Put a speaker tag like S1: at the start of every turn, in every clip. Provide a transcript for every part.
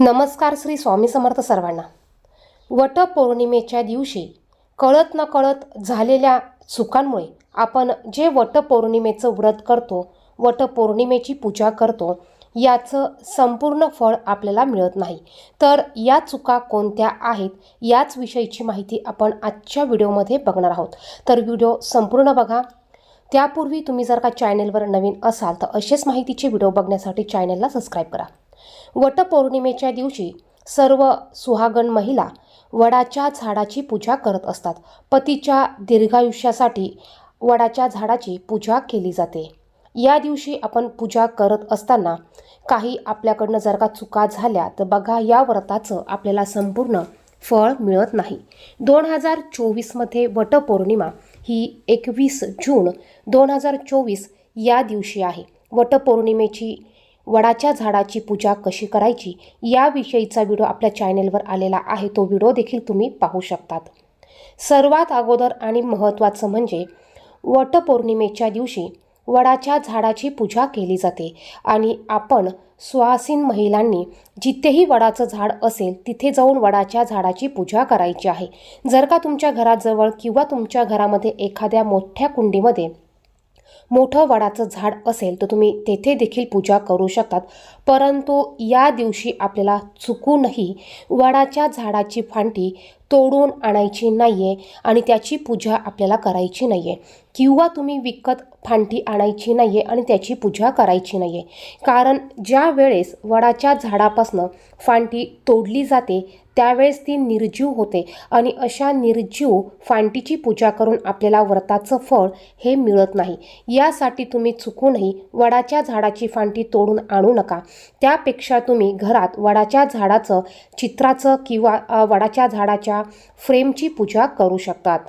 S1: नमस्कार श्री स्वामी समर्थ सर्वांना. वटपौर्णिमेच्या दिवशी कळत न कळत झालेल्या चुकांमुळे आपण जे वटपौर्णिमेचं व्रत करतो वटपौर्णिमेची पूजा करतो याचं संपूर्ण फळ आपल्याला मिळत नाही. तर या चुका कोणत्या आहेत याच विषयीची माहिती आपण आजच्या व्हिडिओमध्ये बघणार आहोत. तर व्हिडिओ संपूर्ण बघा. त्यापूर्वी तुम्ही जर का चॅनेलवर नवीन असाल तर असेच माहितीचे व्हिडिओ बघण्यासाठी चॅनेलला सबस्क्राईब करा. वटपौर्णिमेच्या दिवशी सर्व सुहागण महिला वडाच्या झाडाची पूजा करत असतात. पतीच्या दीर्घायुष्यासाठी वडाच्या झाडाची पूजा केली जाते. या दिवशी आपण पूजा करत असताना काही आपल्याकडनं जर का चुका झाल्या तर बघा या व्रताचं आपल्याला संपूर्ण फळ मिळत नाही. दोन हजार चोवीसमध्ये वटपौर्णिमा ही एकवीस जून दोन हजार चोवीस या दिवशी आहे. वटपौर्णिमेची वडाच्या झाडाची पूजा कशी करायची याविषयीचा व्हिडिओ आपल्या चॅनेलवर आलेला आहे. तो व्हिडिओ देखील तुम्ही पाहू शकतात. सर्वात अगोदर आणि महत्त्वाचं म्हणजे वटपौर्णिमेच्या दिवशी वडाच्या झाडाची पूजा केली जाते आणि आपण सुहासीन महिलांनी जिथेही वडाचं झाड असेल तिथे जाऊन वडाच्या झाडाची पूजा करायची आहे. जर का तुमच्या घराजवळ किंवा तुमच्या घरामध्ये एखाद्या मोठ्या कुंडीमध्ये मोठं वडाचं झाड असेल तर तुम्ही तेथे देखील पूजा करू शकतात. परंतु या दिवशी आपल्याला चुकूनही वडाच्या झाडाची फांटी तोडून आणायची नाही आहे आणि त्याची पूजा आपल्याला करायची नाही आहे किंवा तुम्ही विकत फांटी आणायची नाही आहे आणि त्याची पूजा करायची नाही आहे कारण ज्या वेळेस वडाच्या झाडापासनं फांटी तोडली जाते त्यावेळेस ती निर्जीव होते आणि अशा निर्जीव फांटीची पूजा करून आपल्याला व्रताचं फळ हे मिळत नाही. यासाठी तुम्ही चुकूनही वडाच्या झाडाची फांटी तोडून आणू नका. त्यापेक्षा तुम्ही घरात वडाच्या झाडाचं चित्राचं किंवा वडाच्या झाडाच्या फ्रेमची पूजा करू शकतात.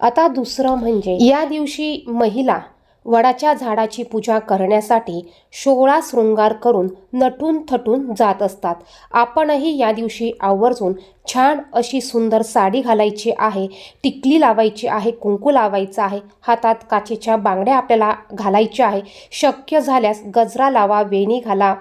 S1: आता दुसरं म्हणजे या दिवशी महिला वडाच्या झाडाची पूजा करण्यासाठी शोळा शृंगार करून नटून थटून जात असतात. आपणही या दिवशी आवर्जून छान अशी सुंदर साडी घालायची आहे टिकली लावायची आहे कुंकू लावायचं आहे हातात काचेच्या बांगड्या आपल्याला घालायच्या आहे. शक्य झाल्यास गजरा लावा वेणी घाला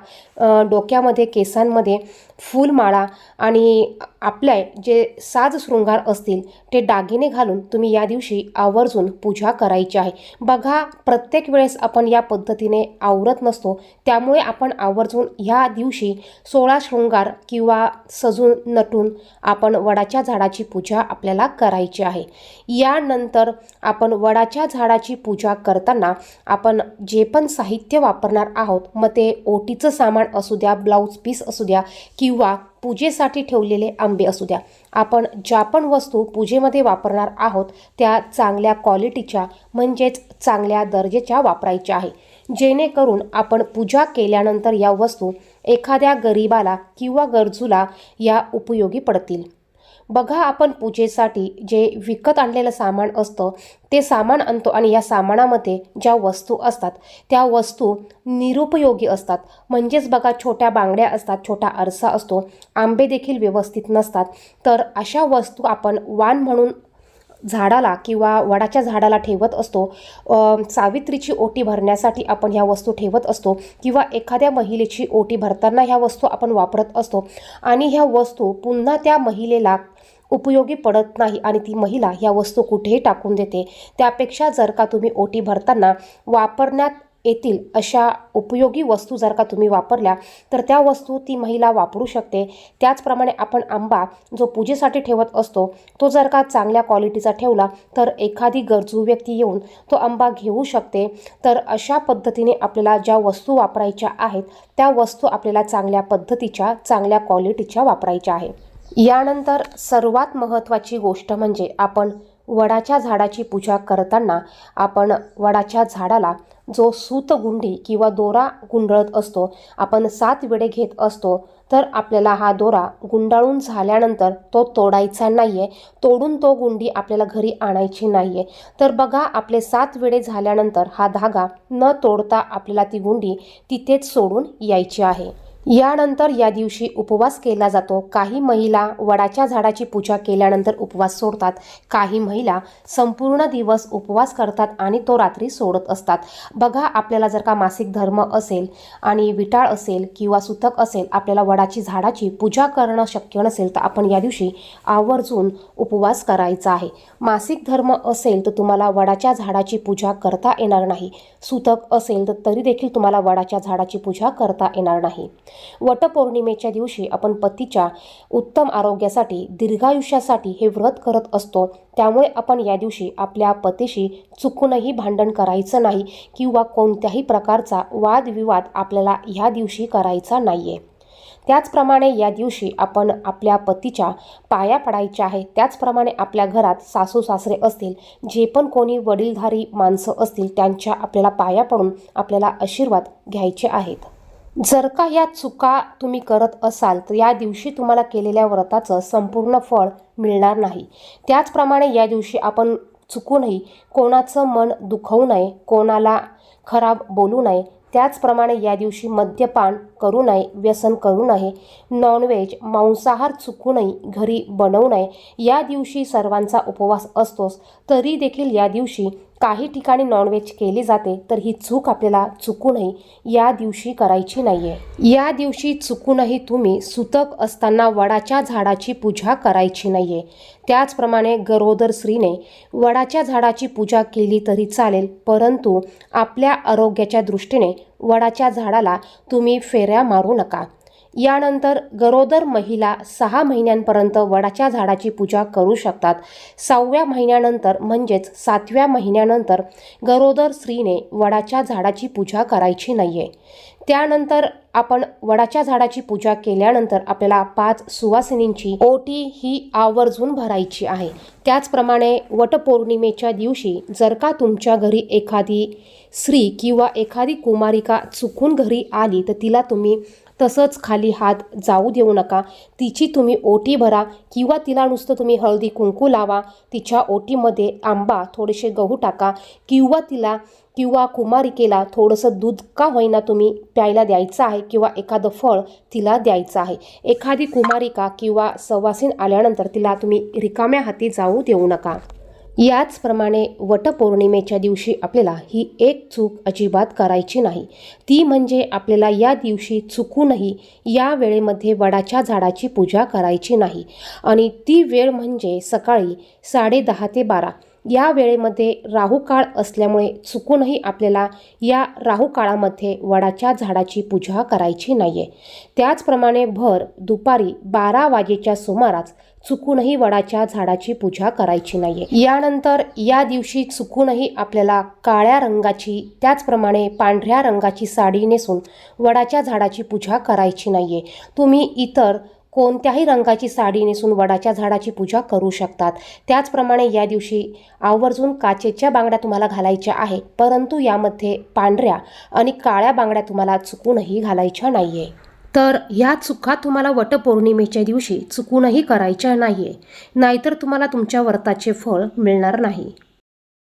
S1: डोक्यामध्ये केसांमध्ये फूलमाळा आणि आपल्या जे साज शृंगार असतील ते दागिने घालून तुम्ही या दिवशी आवर्जून पूजा करायची आहे. बघा प्रत्येक वेळेस आपण या पद्धतीने आवरत नसतो त्यामुळे आपण आवर्जून ह्या दिवशी सोळा शृंगार किंवा सजून नटून आपण वडाच्या झाडाची पूजा आपल्याला करायची आहे. यानंतर आपण वडाच्या झाडाची पूजा करताना आपण जे पण साहित्य वापरणार आहोत मग ते ओटीचं सामान असू द्या ब्लाऊज पीस असू द्या किंवा पूजेसाठी ठेवलेले आंबे असू द्या. आपण ज्या पण वस्तू पूजेमध्ये वापरणार आहोत त्या चांगल्या क्वालिटीच्या म्हणजेच चांगल्या दर्जेच्या वापरायच्या आहे. जेणेकरून आपण पूजा केल्यानंतर या वस्तू एखाद्या गरीबाला किंवा गरजूला या उपयोगी पडतील. बघा आपण पूजेसाठी जे विकत आणलेलं सामान असतं ते सामान आणतो आणि या सामानामध्ये ज्या वस्तू असतात त्या वस्तू निरुपयोगी असतात. म्हणजेच बघा छोट्या बांगड्या असतात छोटा आरसा असतो आंबे देखील व्यवस्थित नसतात. तर अशा वस्तू आपण वाण म्हणून झाडाला किंवा वडाच्या झाडाला ठेवत असतो सावित्रीची ओटी भरण्यासाठी आपण ह्या वस्तू ठेवत असतो किंवा एखाद्या महिलेची ओटी भरताना ह्या वस्तू आपण वापरत असतो. आणि ह्या वस्तू पुन्हा त्या महिलेला उपयोगी पडत नाही आणि ती महिला ह्या वस्तू कुठेही टाकून देते. त्यापेक्षा जर का तुम्ही ओटी भरताना वापरण्यात येतील अशा उपयोगी वस्तू जर का तुम्ही वापरल्या तर त्या वस्तू ती महिला वापरू शकते. त्याचप्रमाणे आपण आंबा जो पूजेसाठी ठेवत असतो तो जर का चांगल्या क्वालिटीचा ठेवला तर एखादी गरजू व्यक्ती येऊन तो आंबा घेऊ शकते. तर अशा पद्धतीने आपल्याला ज्या वस्तू वापरायच्या आहेत त्या वस्तू आपल्याला चांगल्या पद्धतीच्या चांगल्या क्वालिटीच्या वापरायच्या आहे. यानंतर सर्वात महत्त्वाची गोष्ट म्हणजे आपण वडाच्या झाडाची पूजा करताना आपण वडाच्या झाडाला जो सूतगुंडी किंवा दोरा गुंडळत असतो आपण सात वेळे घेत असतो तर आपल्याला हा दोरा गुंडाळून झाल्यानंतर तो तोडायचा नाही आहे तोडून तो गुंडी आपल्याला घरी आणायची नाही आहे तर बघा आपले सात वेळे झाल्यानंतर हा धागा न तोडता आपल्याला ती गुंडी तिथेच सोडून यायची आहे. यानंतर या दिवशी उपवास केला जातो. काही महिला वडाच्या झाडाची पूजा केल्यानंतर उपवास सोडतात. काही महिला संपूर्ण दिवस उपवास करतात आणि तो रात्री सोडत असतात. बघा आपल्याला जर का मासिक धर्म असेल आणि विटाळ असेल किंवा सुतक असेल आपल्याला वडाची झाडाची पूजा करणं शक्य नसेल तर आपण या दिवशी आवर्जून उपवास करायचा आहे. मासिक धर्म असेल तर तुम्हाला वडाच्या झाडाची पूजा करता येणार नाही. सुतक असेल तर तरी देखील तुम्हाला वडाच्या झाडाची पूजा करता येणार नाही. वटपौर्णिमेच्या दिवशी आपण पतीच्या उत्तम आरोग्यासाठी दीर्घायुष्यासाठी हे व्रत करत असतो. त्यामुळे आपण या दिवशी आपल्या पतीशी चुकूनही भांडण करायचं नाही किंवा कोणत्याही प्रकारचा वादविवाद आपल्याला ह्या दिवशी करायचा नाही आहे त्याचप्रमाणे या दिवशी आपण आपल्या पतीच्या पाया पडायच्या आहे त्याचप्रमाणे आपल्या घरात सासू सासरे असतील जे पण कोणी वडीलधारी माणसं असतील त्यांच्या आपल्याला पाया पडून आपल्याला आशीर्वाद घ्यायचे आहेत. जर का या चुका तुम्ही करत असाल तर या दिवशी तुम्हाला केलेल्या व्रताचं संपूर्ण फळ मिळणार नाही. त्याचप्रमाणे या दिवशी आपण चुकूनही कोणाचं मन दुखवू नये कोणाला खराब बोलू नये त्याचप्रमाणे या दिवशी मद्यपान करू नये व्यसन करू नये नॉनव्हेज मांसाहार चुकूनही घरी बनवू नये या दिवशी सर्वांचा उपवास असतोच तरी देखील या दिवशी काही ठिकाणी नॉनव्हेज केली जाते तर ही चूक आपल्याला चुकूनही या दिवशी करायची नाही आहे या दिवशी चुकूनही तुम्ही सुतक असताना वडाच्या झाडाची पूजा करायची नाही आहे त्याचप्रमाणे गरोदर स्त्रीने वडाच्या झाडाची पूजा केली तरी चालेल परंतु आपल्या आरोग्याच्या दृष्टीने वडाच्या झाडाला तुम्ही फेऱ्या मारू नका. यानंतर गरोदर महिला सहा महिन्यांपर्यंत वडाच्या झाडाची पूजा करू शकतात. सहाव्या महिन्यानंतर म्हणजेच सातव्या महिन्यानंतर गरोदर स्त्रीने वडाच्या झाडाची पूजा करायची नाही आहे त्यानंतर आपण वडाच्या झाडाची पूजा केल्यानंतर आपल्याला पाच सुवासिनींची ओटी ही आवर्जून भरायची आहे. त्याचप्रमाणे वटपौर्णिमेच्या दिवशी जर का तुमच्या घरी एखादी स्त्री किंवा एखादी कुमारिका चुकून घरी आली तर तिला तुम्ही तसंच खाली हात जाऊ देऊ नका. तिची तुम्ही ओटी भरा किंवा तिला नुसतं तुम्ही हळदी कुंकू लावा. तिच्या ओटीमध्ये आंबा थोडेसे गहू टाका किंवा तिला किंवा कुमारिकेला थोडंसं दूध का होईना तुम्ही प्यायला द्यायचं आहे किंवा एखादं फळ तिला द्यायचं आहे. एखादी कुमारिका किंवा सवासीन आल्यानंतर तिला तुम्ही रिकाम्या हाती जाऊ देऊ नका. याचप्रमाणे वटपौर्णिमेच्या दिवशी आपल्याला ही एक चूक अजिबात करायची नाही. ती म्हणजे आपल्याला या दिवशी चुकूनही या वेळेमध्ये वडाच्या झाडाची पूजा करायची नाही. आणि ती वेळ म्हणजे सकाळी साडेदहा ते बारा. या वेळेमध्ये राहुकाळ असल्यामुळे चुकूनही आपल्याला या राहू काळामध्ये वडाच्या झाडाची पूजा करायची नाही आहे त्याचप्रमाणे भर दुपारी बारा वाजेच्या सुमारास चुकूनही वडाच्या झाडाची पूजा करायची नाही आहे यानंतर या दिवशी चुकूनही आपल्याला काळ्या रंगाची त्याचप्रमाणे पांढऱ्या रंगाची साडी नेसून वडाच्या झाडाची पूजा करायची नाही आहे तुम्ही इतर कोणत्याही रंगाची साडी नेसून वडाच्या झाडाची पूजा करू शकतात. त्याचप्रमाणे या दिवशी आवर्जून काचेच्या बांगड्या तुम्हाला घालायच्या आहे परंतु यामध्ये पांढऱ्या आणि काळ्या बांगड्या तुम्हाला चुकूनही घालायच्या नाही आहे तर ह्या चुका तुम्हाला वटपौर्णिमेच्या दिवशी चुकूनही करायच्या नाही आहे नाहीतर तुम्हाला तुमच्या व्रताचे फळ मिळणार नाही.